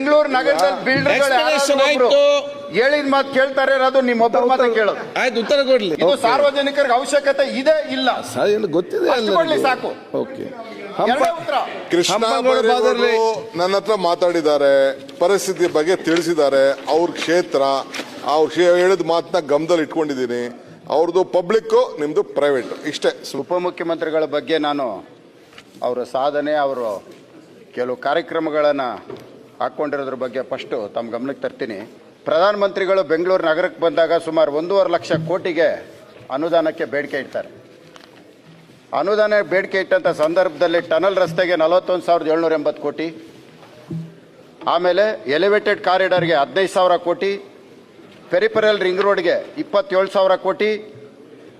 ಬೆಂಗಳೂರು ನಗರದಲ್ಲಿ ಬಿಲ್ಡರ್ಗಳು Explanation ಹೇಳಿದ ಮಾತು ಕೇಳ್ತಾರೆ ಅದು ನಿಮ್ಮೊಬ್ಬರ ಮಾತ್ರ ಕೇಳೋದು. ಆಯ್ತು ಉತ್ತರ ಕೊಡ್ಲಿ. ಇದು ಸಾರ್ವಜನಿಕರಿಗೆ ಅವಶ್ಯಕತೆ ಇದೆ ಇಲ್ಲ? ಗೊತ್ತಿದೆ ಸಾಕು. ಓಕೆ ಕೃಷ್ಣ ನನ್ನ ಹತ್ರ ಮಾತಾಡಿದ್ದಾರೆ ಪರಿಸ್ಥಿತಿ ಬಗ್ಗೆ ತಿಳಿಸಿದ್ದಾರೆ ಅವ್ರ ಕ್ಷೇತ್ರ ಅವ್ರ ಕ್ಷೇ- ಹೇಳಿದ ಮಾತನ್ನ ಗಮನದಲ್ಲಿ ಇಟ್ಕೊಂಡಿದ್ದೀನಿ. ಅವ್ರದ್ದು ಪಬ್ಲಿಕ್ ನಿಮ್ದು ಪ್ರೈವೇಟ್ ಇಷ್ಟೇ. ಉಪಮುಖ್ಯಮಂತ್ರಿಗಳ ಬಗ್ಗೆ ನಾನು ಅವರ ಸಾಧನೆ ಅವರು ಕೆಲವು ಕಾರ್ಯಕ್ರಮಗಳನ್ನು ಹಾಕ್ಕೊಂಡಿರೋದ್ರ ಬಗ್ಗೆ ಫಸ್ಟು ತಮ್ಮ ಗಮನಕ್ಕೆ ತರ್ತೀನಿ. ಪ್ರಧಾನಮಂತ್ರಿಗಳು ಬೆಂಗಳೂರು ನಗರಕ್ಕೆ ಬಂದಾಗ ಸುಮಾರು ಒಂದೂವರೆ ಲಕ್ಷ ಕೋಟಿಗೆ ಅನುದಾನಕ್ಕೆ ಬೇಡಿಕೆ ಇಡ್ತಾರೆ. ಅನುದಾನ ಬೇಡಿಕೆ ಇಟ್ಟಂಥ ಸಂದರ್ಭದಲ್ಲಿ ಟನಲ್ ರಸ್ತೆಗೆ ನಲವತ್ತೊಂದು ಸಾವಿರದ ಏಳ್ನೂರ ಎಂಬತ್ತು ಕೋಟಿ. ಆಮೇಲೆ ಎಲಿವೇಟೆಡ್ ಕಾರಿಡಾರ್ಗೆ ಹದಿನೈದು ಸಾವಿರ ಕೋಟಿ. ಪೆರಿಪರಲ್ ರಿಂಗ್ ರೋಡ್ಗೆ ಇಪ್ಪತ್ತೇಳು ಸಾವಿರ ಕೋಟಿ.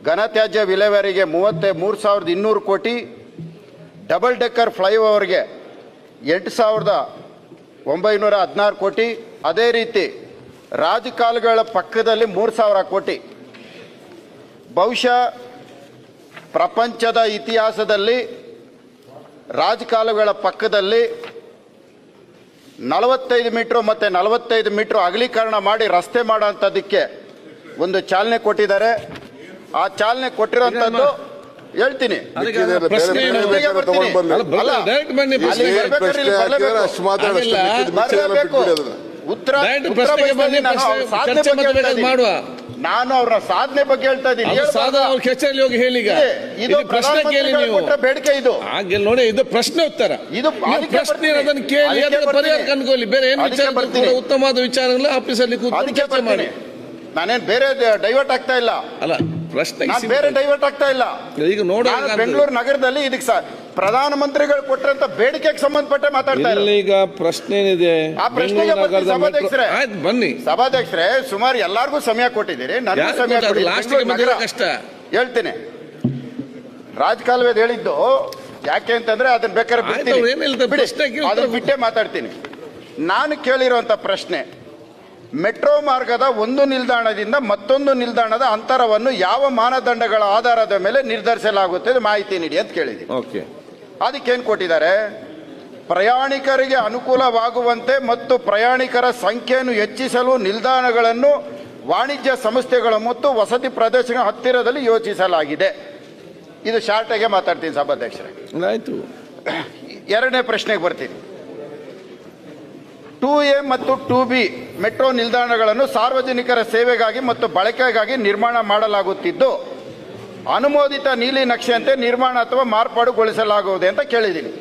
ಘನತ್ಯಾಜ್ಯ ವಿಲೇವಾರಿಗೆ ಮೂವತ್ತ ಮೂರು ಸಾವಿರದ ಇನ್ನೂರು ಕೋಟಿ. ಡಬಲ್ ಡೆಕ್ಕರ್ ಫ್ಲೈಓವರ್ಗೆ ಎಂಟು ಸಾವಿರದ ಒಂಬೈನೂರ ಹದಿನಾರು ಕೋಟಿ. ಅದೇ ರೀತಿ ರಾಜಕಾಲುಗಳ ಪಕ್ಕದಲ್ಲಿ ಮೂರು ಸಾವಿರ ಕೋಟಿ. ಬಹುಶಃ ಪ್ರಪಂಚದ ಇತಿಹಾಸದಲ್ಲಿ ರಾಜಕಾಲುಗಳ ಪಕ್ಕದಲ್ಲಿ ನಲವತ್ತೈದು ಮೀಟ್ರ್ ಮತ್ತು ನಲವತ್ತೈದು ಮೀಟ್ರ್ ಅಗಲೀಕರಣ ಮಾಡಿ ರಸ್ತೆ ಮಾಡೋಂಥದ್ದಕ್ಕೆ ಒಂದು ಚಾಲನೆ ಕೊಟ್ಟಿದ್ದಾರೆ. ಆ ಚಾಲನೆ ಕೊಟ್ಟಿರೋಂಥದ್ದು ಹೇಳ್ತೀನಿ. ಉತ್ತರ ಮಾಡುವ. ನಾನು ಅವರ ಸಾಧನೆ ಬಗ್ಗೆ ಹೇಳ್ತಾ ಇದ್ದೀನಿ. ಕೆಚ್ಚಲ್ಲಿ ಹೋಗಿ ಹೇಳಿ ಈಗ. ಇದು. ಪ್ರಶ್ನೆ ಕೇಳಿ ನೀವು. ಬೇಡಿಕೆ ಇದು. ಹಾಗೆ ನೋಡಿ ಇದು ಪ್ರಶ್ನೆ ಉತ್ತರ. ಇದು ಪ್ರಶ್ನೆ. ಅದನ್ನು ಕೇಳಿ ಅದನ್ನು. ಪರಿಹಾರ ಕಂಡುಕೊಳ್ಳಿ. ಬೇರೆ ಏನು ವಿಚಾರ ಬರ್ತೀನಿ. ಉತ್ತಮವಾದ ವಿಚಾರಗಳನ್ನ ಆಫೀಸಲ್ಲಿ ಕೂತು ಅದಕ್ಕೆ ಚರ್ಚೆ ಮಾಡಿ. ನಾನೇನು ನಾನೇನ್ ಬೇರೆ ಡೈವರ್ಟ್ ಆಗ್ತಾ ಇಲ್ಲ. ಅಲ್ಲ ಪ್ರಶ್ನೆ ಬೇರೆ ಡೈವರ್ಟ್ ಆಗ್ತಾ ಇಲ್ಲ. ಈಗ ನೋಡಿ ಬೆಂಗಳೂರು ನಗರದಲ್ಲಿ ಇದಕ್ಕೆ ಸರ್ ಪ್ರಧಾನಮಂತ್ರಿಗಳು ಕೊಟ್ಟಂತ ಬೇಡಿಕೆಗೆ ಸಂಬಂಧಪಟ್ಟೆ ಮಾತಾಡ್ತಾ ಇಲ್ಲ ಈಗ ಪ್ರಶ್ನೆ ಏನಿದೆ ಆ ಪ್ರಶ್ನೆಗೆ ಸಭಾಧ್ಯಕ್ಷರೇ. ಬನ್ನಿ. ಸಭಾಧ್ಯಕ್ಷರೇ ಸುಮಾರು ಎಲ್ಲಾರ್ಗೂ ಸಮಯ ಕೊಟ್ಟಿದ್ದೀರಿ. ನನಗೂ ಸಮಯ ಬಂದಿರೋ ಕಷ್ಟ. ಹೇಳ್ತೀನಿ. ರಾಜಕಾಲುವೆದ್ ಹೇಳಿದ್ದು ಯಾಕೆ ಅಂತಂದ್ರೆ ಅದನ್ನ ಬೇಕಾದ್ರೆ ಬಿಡ್ತೀನಿ. ಅದನ್ನ ಬಿಟ್ಟೆ ಮಾತಾಡ್ತೀನಿ. ನಾನು ಕೇಳಿರುವಂತ ಪ್ರಶ್ನೆ ಮೆಟ್ರೋ ಮಾರ್ಗದ ಒಂದು ನಿಲ್ದಾಣದಿಂದ ಮತ್ತೊಂದು ನಿಲ್ದಾಣದ ಅಂತರವನ್ನು ಯಾವ ಮಾನದಂಡಗಳ ಆಧಾರದ ಮೇಲೆ ನಿರ್ಧರಿಸಲಾಗುತ್ತದೆ ಮಾಹಿತಿ ನೀಡಿ ಅಂತ ಕೇಳಿದೆ ಓಕೆ. ಅದಕ್ಕೇನು ಕೊಟ್ಟಿದ್ದಾರೆ? ಪ್ರಯಾಣಿಕರಿಗೆ ಅನುಕೂಲವಾಗುವಂತೆ ಮತ್ತು ಪ್ರಯಾಣಿಕರ ಸಂಖ್ಯೆಯನ್ನು ಹೆಚ್ಚಿಸಲು ನಿಲ್ದಾಣಗಳನ್ನು ವಾಣಿಜ್ಯ ಸಂಸ್ಥೆಗಳು ಮತ್ತು ವಸತಿ ಪ್ರದೇಶಗಳ ಹತ್ತಿರದಲ್ಲಿ ಯೋಚಿಸಲಾಗಿದೆ ಇದು ಶಾರ್ಟಾಗೆ ಮಾತಾಡ್ತೀನಿ ಸಭಾಧ್ಯಕ್ಷರೇ. ಆಯಿತು. ಎರಡನೇ ಪ್ರಶ್ನೆಗೆ ಬರ್ತೀನಿ. ಟೂ ಎ ಮತ್ತು ಟೂ ಬಿ ಮೆಟ್ರೋ ನಿಲ್ದಾಣಗಳನ್ನು ಸಾರ್ವಜನಿಕರ ಸೇವೆಗಾಗಿ ಮತ್ತು ಬಳಕೆಗಾಗಿ ನಿರ್ಮಾಣ ಮಾಡಲಾಗುತ್ತಿದ್ದು, ಅನುಮೋದಿತ ನೀಲಿ ನಕ್ಷೆಯಂತೆ ನಿರ್ಮಾಣ ಅಥವಾ ಮಾರ್ಪಾಡುಗೊಳಿಸಲಾಗುವುದು ಅಂತ ಕೇಳಿದ್ದೀನಿ.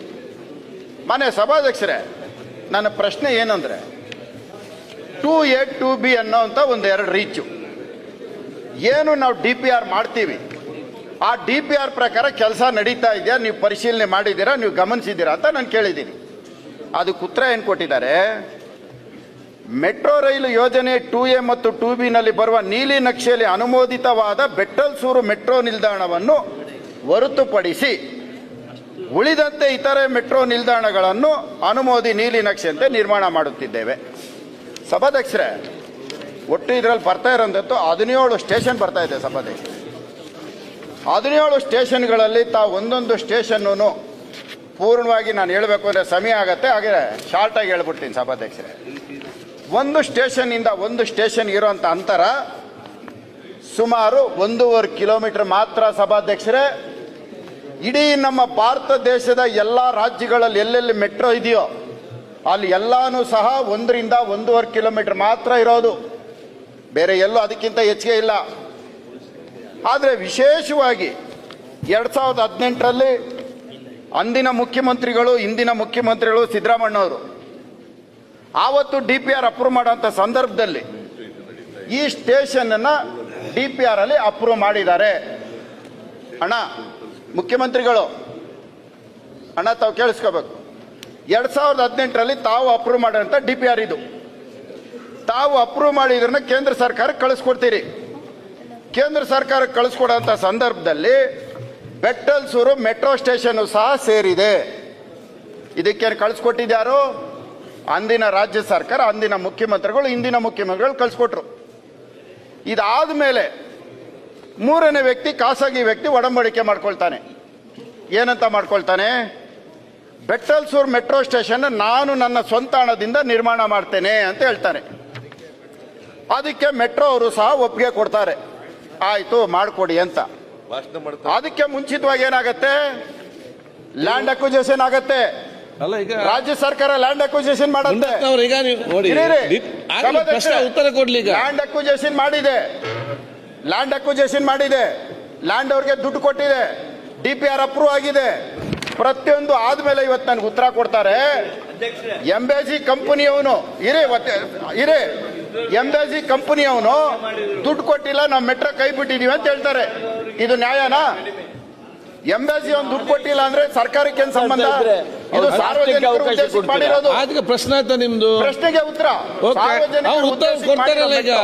ಮನೆ ಸಭಾಧ್ಯಕ್ಷರೇ, ನನ್ನ ಪ್ರಶ್ನೆ ಏನಂದರೆ, ಟೂ ಎ, ಟೂ ಬಿ ಅನ್ನೋಂಥ ಒಂದು ಎರಡು ರೀಚು. ಏನು ನಾವು ಡಿ ಪಿ ಆರ್ ಮಾಡ್ತೀವಿ? ಆ ಡಿ ಪಿ ಆರ್ ಪ್ರಕಾರ ಕೆಲಸ ನಡೀತಾ ಇದೆಯಾ? ನೀವು ಪರಿಶೀಲನೆ ಮಾಡಿದ್ದೀರಾ? ನೀವು ಗಮನಿಸಿದ್ದೀರಾ ಅಂತ ನಾನು ಕೇಳಿದ್ದೀನಿ. ಅದಕ್ಕೆ ಉತ್ತರ ಏನು ಕೊಟ್ಟಿದ್ದಾರೆ? ಮೆಟ್ರೋ ರೈಲು ಯೋಜನೆ ಟೂ ಎ ಮತ್ತು ಟೂ ಬಿನಲ್ಲಿ ಬರುವ ನೀಲಿ ನಕ್ಷೆಯಲ್ಲಿ ಅನುಮೋದಿತವಾದ ಬೆಟ್ಟಲ್ಸೂರು ಮೆಟ್ರೋ ನಿಲ್ದಾಣವನ್ನು ಹೊರತುಪಡಿಸಿ ಉಳಿದಂತೆ ಇತರೆ ಮೆಟ್ರೋ ನಿಲ್ದಾಣಗಳನ್ನು ಅನುಮೋದಿ ನೀಲಿ ನಕ್ಷೆಯಂತೆ ನಿರ್ಮಾಣ ಮಾಡುತ್ತಿದ್ದೇವೆ. ಸಭಾಧ್ಯಕ್ಷರೇ, ಒಟ್ಟು ಇದರಲ್ಲಿ ಬರ್ತಾ ಇರೋಂಥದ್ದು ಹದಿನೇಳು ಸ್ಟೇಷನ್ ಬರ್ತಾ ಇದೆ ಸಭಾಧ್ಯಕ್ಷ ಹದಿನೇಳು ಸ್ಟೇಷನ್ಗಳಲ್ಲಿ ತಾವು ಒಂದೊಂದು ಸ್ಟೇಷನ್ನು ಪೂರ್ಣವಾಗಿ ನಾನು ಹೇಳಬೇಕು ಅಂದರೆ ಸಮಯ ಆಗತ್ತೆ, ಹಾಗೆ ಶಾರ್ಟಾಗಿ ಹೇಳ್ಬಿಡ್ತೀನಿ ಸಭಾಧ್ಯಕ್ಷರೇ. ಒಂದು ಸ್ಟೇಷನ್ನಿಂದ ಒಂದು ಸ್ಟೇಷನ್ ಇರೋಂಥ ಅಂತರ ಸುಮಾರು ಒಂದೂವರೆ ಕಿಲೋಮೀಟರ್ ಮಾತ್ರ ಸಭಾಧ್ಯಕ್ಷರೇ. ಇಡೀ ನಮ್ಮ ಭಾರತ ದೇಶದ ಎಲ್ಲ ರಾಜ್ಯಗಳಲ್ಲಿ ಎಲ್ಲೆಲ್ಲಿ ಮೆಟ್ರೋ ಇದೆಯೋ, ಅಲ್ಲಿ ಎಲ್ಲಾನು ಸಹ ಒಂದರಿಂದ ಒಂದೂವರೆ ಕಿಲೋಮೀಟರ್ ಮಾತ್ರ ಇರೋದು. ಬೇರೆ ಎಲ್ಲೂ ಅದಕ್ಕಿಂತ ಹೆಚ್ಚಿಗೆ ಇಲ್ಲ. ಆದರೆ ವಿಶೇಷವಾಗಿ ಎರಡು ಸಾವಿರದ ಹದಿನೆಂಟರಲ್ಲಿ ಅಂದಿನ ಮುಖ್ಯಮಂತ್ರಿಗಳು, ಇಂದಿನ ಮುಖ್ಯಮಂತ್ರಿಗಳು ಸಿದ್ದರಾಮಣ್ಣ ಅವರು ಆವತ್ತು ಡಿ ಪಿ ಆರ್ ಅಪ್ರೂವ್ ಮಾಡೋಂಥ ಸಂದರ್ಭದಲ್ಲಿ ಈ ಸ್ಟೇಷನನ್ನು ಡಿ ಪಿ ಆರ್ ಅಲ್ಲಿ ಅಪ್ರೂವ್ ಮಾಡಿದ್ದಾರೆ. ಅಣ್ಣ, ಮುಖ್ಯಮಂತ್ರಿಗಳು, ಅಣ್ಣ ತಾವು ಕೇಳಿಸ್ಕೋಬೇಕು. ಎರಡು ಸಾವಿರದ ಹದಿನೆಂಟರಲ್ಲಿ ತಾವು ಅಪ್ರೂವ್ ಮಾಡಿರೋಂಥ ಡಿ ಪಿ ಆರ್ ಇದು. ತಾವು ಅಪ್ರೂವ್ ಮಾಡಿದ್ರನ್ನ ಕೇಂದ್ರ ಸರ್ಕಾರಕ್ಕೆ ಕಳಿಸ್ಕೊಡ್ತೀರಿ. ಕೇಂದ್ರ ಸರ್ಕಾರಕ್ಕೆ ಕಳಿಸ್ಕೊಡೋಂಥ ಸಂದರ್ಭದಲ್ಲಿ ಬೆಟ್ಟಲ್ಸೂರು ಮೆಟ್ರೋ ಸ್ಟೇಷನ್ ಸಹ ಸೇರಿದೆ. ಇದಕ್ಕೆ ಕಳಿಸ್ಕೊಟ್ಟಿದ್ಯಾರು? ಅಂದಿನ ರಾಜ್ಯ ಸರ್ಕಾರ, ಅಂದಿನ ಮುಖ್ಯಮಂತ್ರಿಗಳು, ಇಂದಿನ ಮುಖ್ಯಮಂತ್ರಿಗಳು ಕಳಿಸ್ಕೊಟ್ರು. ಇದಾದ ಮೇಲೆ ಮೂರನೇ ವ್ಯಕ್ತಿ, ಖಾಸಗಿ ವ್ಯಕ್ತಿ ಒಡಂಬಡಿಕೆ ಮಾಡ್ಕೊಳ್ತಾನೆ. ಏನಂತ ಮಾಡ್ಕೊಳ್ತಾನೆ? ಬೆಟ್ಟಲ್ಸೂರ್ ಮೆಟ್ರೋ ಸ್ಟೇಷನ್ ನಾನು ನನ್ನ ಸ್ವಂತ ಹಣದಿಂದ ನಿರ್ಮಾಣ ಮಾಡ್ತೇನೆ ಅಂತ ಹೇಳ್ತಾನೆ. ಅದಕ್ಕೆ ಮೆಟ್ರೋ ಅವರು ಸಹ ಒಪ್ಪಿಗೆ ಕೊಡ್ತಾರೆ. ಆಯ್ತು, ಮಾಡಿಕೊಡಿ ಅಂತ. ಅದಕ್ಕೆ ಮುಂಚಿತವಾಗಿ ಏನಾಗತ್ತೆ? ಲ್ಯಾಂಡ್ ಅಕ್ವಿಜೇಷನ್ ಆಗತ್ತೆ. ಅಲ್ಲ ಈಗ ರಾಜ್ಯ ಸರ್ಕಾರ ಲ್ಯಾಂಡ್ ಅಕ್ವಿಜೇಷನ್ ಮಾಡುತ್ತೆ. ಈಗ ನೀವು ನೋಡಿ ಉತ್ತರ ಕೊಡ್ಲಿ ಈಗ. ಲ್ಯಾಂಡ್ ಅಕ್ವಿಜೇಷನ್ ಮಾಡಿದೆ. ಲ್ಯಾಂಡ್ ಅಕ್ವಿಜೇಷನ್ ಮಾಡಿದೆ. ಲ್ಯಾಂಡ್ ಅವ್ರಿಗೆ ದುಡ್ಡು ಕೊಟ್ಟಿದೆ. ಡಿ ಪಿ ಆರ್ ಅಪ್ರೂವ್ ಆಗಿದೆ. ಪ್ರತಿಯೊಂದು ಆದ್ಮೇಲೆ ಇವತ್ತು ನನಗೆ ಉತ್ತರ ಕೊಡ್ತಾರೆ. ಎಂಬೇಜಿ ಕಂಪನಿಯವನು ಇರೇ ಇರೇ. ಎಂಬೇಜಿ ಕಂಪನಿಯವನು ದುಡ್ಡು ಕೊಟ್ಟಿಲ್ಲ ನಾವು ಮೆಟ್ರೋ ಕೈ ಬಿಟ್ಟಿದೀವಿ ಅಂತ ಹೇಳ್ತಾರೆ. ಇದು ನ್ಯಾಯನಾ? ಎಂಬಿ ಒಂದು ದುಡ್ಡು ಕೊಟ್ಟಿಲ್ಲ ಅಂದ್ರೆ ಸರ್ಕಾರಕ್ಕೆ ಏನ್ ಸಂಬಂಧ? ಇದು ಸಾರ್ವಜನಿಕರು ಉದ್ದೇಶಿಸಿ ಮಾಡಿರೋದು. ಆಯ್ತು ಪ್ರಶ್ನೆ ಆಯ್ತಾ ನಿಮ್ದು? ಪ್ರಶ್ನೆಗೆ ಉತ್ತರ. ಸಾರ್ವಜನಿಕ ಅವ್ರು ಉತ್ತರ ಕೊಡ್ತಾರಲ್ಲ ಈಗ.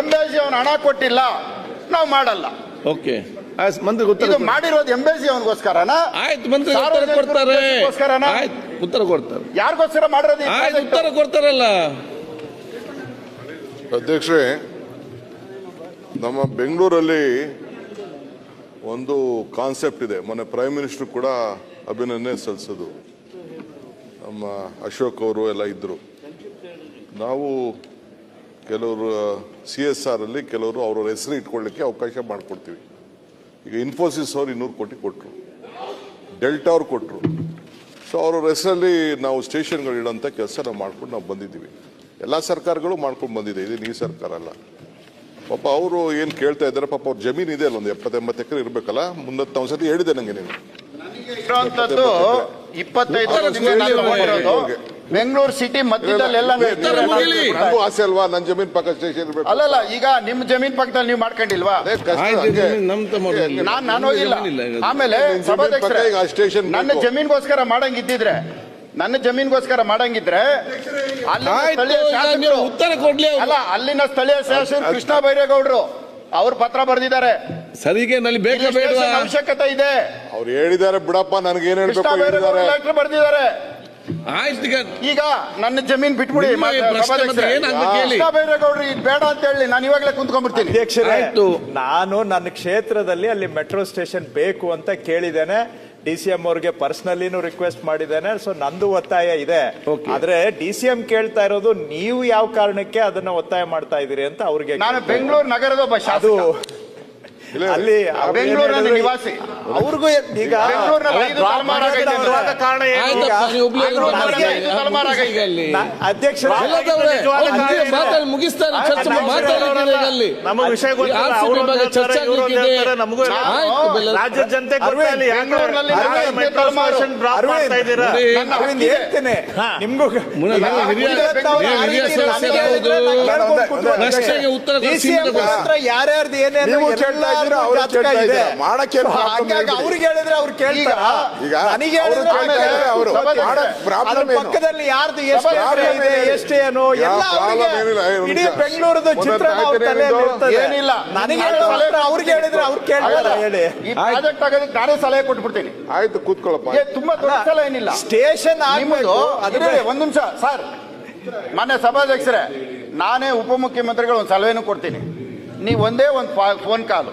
ಎಂಬೇಜಿ ಅವನು ಹಣ ಕೊಟ್ಟಿಲ್ಲ. ನಾವು ಮಾಡಲ್ಲ. ಓಕೆ ಮಂತ್ರಿ ಉತ್ತರ ಇದು ಮಾಡಿರೋದು ಎಂಬಿ ಅವನಿಗೋಸ್ಕರನಾ? ಆಯ್ತು ಮಂತ್ರಿ ಉತ್ತರ ಕೊಡ್ತಾರೆ. ಗೋಸ್ಕರನಾ ಆಯ್ತು ಉತ್ತರ ಕೊಡ್ತಾರೆ. ಯಾರಿಗೋಸ್ಕರ ಮಾಡಿರೋದು ಈ ಆಯ್ತು project? ಉತ್ತರ ಕೊಡ್ತಾರಲ್ಲ. ಅಧ್ಯಕ್ಷರೇ ನಮ್ಮ ಬೆಂಗಳೂರಲ್ಲಿ ಒಂದು ಕಾನ್ಸೆಪ್ಟ್ ಇದೆ. ಮೊನ್ನೆ ಪ್ರೈಮ್ ಮಿನಿಸ್ಟರ್ ಕೂಡ ಅಭಿನಂದನೆ ಸಲ್ಲಿಸೋದು ನಮ್ಮ ಅಶೋಕ್ ಅವರು ಎಲ್ಲ ಇದ್ದರು ನಾವು ಕೆಲವರು ಸಿ ಎಸ್ ಆರಲ್ಲಿ ಕೆಲವರು ಅವ್ರ ಹೆಸರು ಇಟ್ಕೊಳ್ಳಿಕ್ಕೆ ಅವಕಾಶ ಮಾಡಿಕೊಡ್ತೀವಿ. ಈಗ ಇನ್ಫೋಸಿಸ್ ಅವ್ರು ಇನ್ನೂರು ಕೋಟಿ ಕೊಟ್ಟರು ಡೆಲ್ಟಾ ಅವ್ರು ಕೊಟ್ಟರು ಸೊ ಅವ್ರ ಹೆಸರಲ್ಲಿ ನಾವು ಸ್ಟೇಷನ್ಗಳು ಇಡೋಂಥ ಕೆಲಸ ನಾವು ಮಾಡ್ಕೊಂಡು ನಾವು ಬಂದಿದ್ದೀವಿ. ಎಲ್ಲ ಸರ್ಕಾರಗಳು ಮಾಡ್ಕೊಂಡು ಬಂದಿದೆ. ಇದು ಈ ಸರ್ಕಾರ ಅಲ್ಲ. ಪಾಪ ಅವರು ಏನು ಕೇಳ್ತಾ ಇದ್ದಾರೆ ಪಾಪ ಅವ್ರ ಜಮೀನು ಇದೆ ಅಲ್ಲ ಒಂದು ಎಪ್ಪತ್ತೆಂಬತ್ತು ಎಕರೆ ಇರಬೇಕಲ್ಲ ಮುಂದತ್ತು ಒಂದ್ಸತಿ ಹೇಳಿದೆ ನನಗೆ ನೀನು ಇರೋಂಥದ್ದು ಇಪ್ಪತ್ತೈದು. ಬೆಂಗಳೂರು ಸಿಟಿ ಮಧ್ಯದಲ್ಲಿ ಎಲ್ಲ. ನನಗೂ ಆಸೆ ಅಲ್ವಾ ನನ್ನ ಜಮೀನ್ ಪಕ್ಕ ಸ್ಟೇಷನ್ ಇರಬೇಕು ಅಲ್ಲಲ್ಲ ಈಗ ನಿಮ್ ಜಮೀನ್ ಪಕ್ಕದಲ್ಲಿ ನೀವು ಮಾಡ್ಕೊಂಡಿಲ್ವಾ. ನಾನ್ ನಾನು ಹೋಗಿಲ್ಲ. ಆಮೇಲೆ ಸ್ಟೇಷನ್ ನನ್ನ. ಜಮೀನ್ಗೋಸ್ಕರ ಮಾಡಂಗಿದ್ದಿದ್ರೆ ನನ್ನ ಜಮೀನ್ಗೋಸ್ಕರ ಮಾಡಂಗಿದ್ರೆ ಅಲ್ಲಿನ ಸ್ಥಳೀಯ ಶಾಸಕರು- ಉತ್ತರ ಕೊಡ್ಲಿ ಅವ್ರು. ಅಲ್ಲ ಅಲ್ಲಿನ ಸ್ಥಳೀಯ ಶಾಸಕರು ಕೃಷ್ಣ ಬೈರೇಗೌಡರು ಅವ್ರು ಪತ್ರ ಬರೆದಿದ್ದಾರೆ ಸರಿಗೆ ನಲ್ಲಿ ಬೇಕಾ ಇಲ್ಲಿ ಬೇಡವಾ ಅವಶ್ಯಕತೆ ಇದೆ ಅವ್ರು ಹೇಳಿದ್ದಾರೆ ಬಿಡಪ್ಪ ನನಗೆ ಏನ್ ಕೃಷ್ಣ ಹೇಳ್ಬೇಕು ಬೈರೇಗೌಡರು ಹೇಳಿದ್ದಾರೆ ಲೆಟರ್ ಬರೆದಿದ್ದಾರೆ ಆಯ್ತು ಈಗ ಈಗ ನನ್ನ ಜಮೀನ್ ಬಿಟ್ಬಿಡಿ ನಿಮ್ಮ ಈ ಪ್ರಶ್ನೆ ಸಭಾಧ್ಯಕ್ಷರೇ. ಮತ್ತೆ ಏನಾಗ್ಬೇಕು ಹೇಳಿ? ಕೃಷ್ಣ ಬೈರೇಗೌಡರು ಇದು ಬೇಡ ಅಂತ ಹೇಳಿ ನಾನು ಇವಾಗಲೇ ಕುಂತ್ಕೊಂಡ್ಬಿಡ್ತೀನಿ ಅಧ್ಯಕ್ಷರೇ ಆಯ್ತು. ನಾನು ನನ್ನ ಕ್ಷೇತ್ರದಲ್ಲಿ ಅಲ್ಲಿ ಮೆಟ್ರೋ ಸ್ಟೇಷನ್ ಬೇಕು ಅಂತ ಕೇಳಿದ್ದೇನೆ ಡಿ ಸಿ ಎಂ ಅವ್ರಿಗೆ ಪರ್ಸನಲಿನೂ ರಿಕ್ವೆಸ್ಟ್ ಮಾಡಿದ್ದೇನೆ. ಸೊ ನಂದು ಒತ್ತಾಯ ಇದೆ. ಆದ್ರೆ ಡಿ ಸಿ ಎಂ ಕೇಳ್ತಾ ಇರೋದು ನೀವು ಯಾವ ಕಾರಣಕ್ಕೆ ಅದನ್ನ ಒತ್ತಾಯ ಮಾಡ್ತಾ ಇದೀರಿ ಅಂತ ಅವ್ರಿಗೆ ನಾನು ಬೆಂಗಳೂರು ನಗರದ ಒಬ್ಬ ಅದು ಇಲ್ಲ, ಅಲ್ಲಿ ಬೆಂಗಳೂರಿನ ನಿವಾಸಿ. ಅವ್ರಿಗೂ ಈಗ ಮುಗಿಸ್ತಾರೆ ರಾಜ್ಯದ ಜನತೆ ಹೇಳ್ತೇನೆ. ನಿಮ್ಗೂ ಉತ್ತರ. ಯಾರ್ಯಾರ್ದು ಏನೇನು. ಮಾಡಕ್ಕೆ ಅವ್ರಿಗೆ ಹೇಳಿದ್ರೆ ಅವ್ರು ಕೇಳ್ತಾರ? ಈಗ ನನಗೆ ಹೇಳಿದ್ರೆ ಅವರು ಪ್ರಾಬ್ಲಮ್ ಪಕ್ಕದಲ್ಲಿ ಯಾರ್ದು ಎಷ್ಟು ಎಕರೆ ಇದೆ ಎಷ್ಟು ಏನು ಎಲ್ಲ ಅವ್ರಿಗೆ ಇಡೀ ಬೆಂಗಳೂರದ ಚಿತ್ರಣ ಅವ್ರ ತಲೆಯಲ್ಲಿ ಇರ್ತದೆ. ಏನಿಲ್ಲ. ನನಗೆ ನಾನು ಹೇಳೋ ಅವ್ರಿಗೆ ಹೇಳಿದ್ರೆ ಅವ್ರು ಕೇಳ್ತಾರ. ಹೇಳಿ. ಈ ಪ್ರಾಜೆಕ್ಟ್ ಆಗೋದಕ್ಕೆ ನಾನೇ ಸಲಹೆ ಕೊಟ್ಬಿಡ್ತೀನಿ. ಆಯ್ತು ಕೂತ್ಕೊಳ್ಳಪ್ಪ. ತುಂಬಾ ದೊಡ್ಡ ಸಲಹೆ ಏನಿಲ್ಲ. ಸ್ಟೇಷನ್ ನಿಮ್ಮದು ಅದು ಇರಿ, ಒಂದ್ ನಿಮಿಷ ಸರ್. ಮಾನ್ಯ ಸಭಾಧ್ಯಕ್ಷರೇ ನಾನೇ ಉಪಮುಖ್ಯಮಂತ್ರಿಗಳು ಒಂದು ಸಲಹೆನೂ ಕೊಡ್ತೀನಿ. ನೀವು ಒಂದೇ ಒಂದು ಫೋನ್ ಕಾಲು.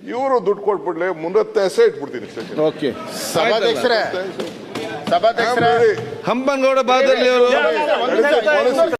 ಇವರು ದುಡ್ಡು ಕೊಟ್ಬಿಡ್ಲಿ ಮುಂದೆ ಹೆಸರು ಇಟ್ಬಿಡ್ತೀನಿ ಸ್ಟೇಷನ್ ಓಕೆ ಸಭಾಧ್ಯಕ್ಷರೇ. ಸಭಾಧ್ಯಕ್ಷರೇ. ಹಂಪನಗೌಡ ಬಾದಲ್ಲಿ ಅವರು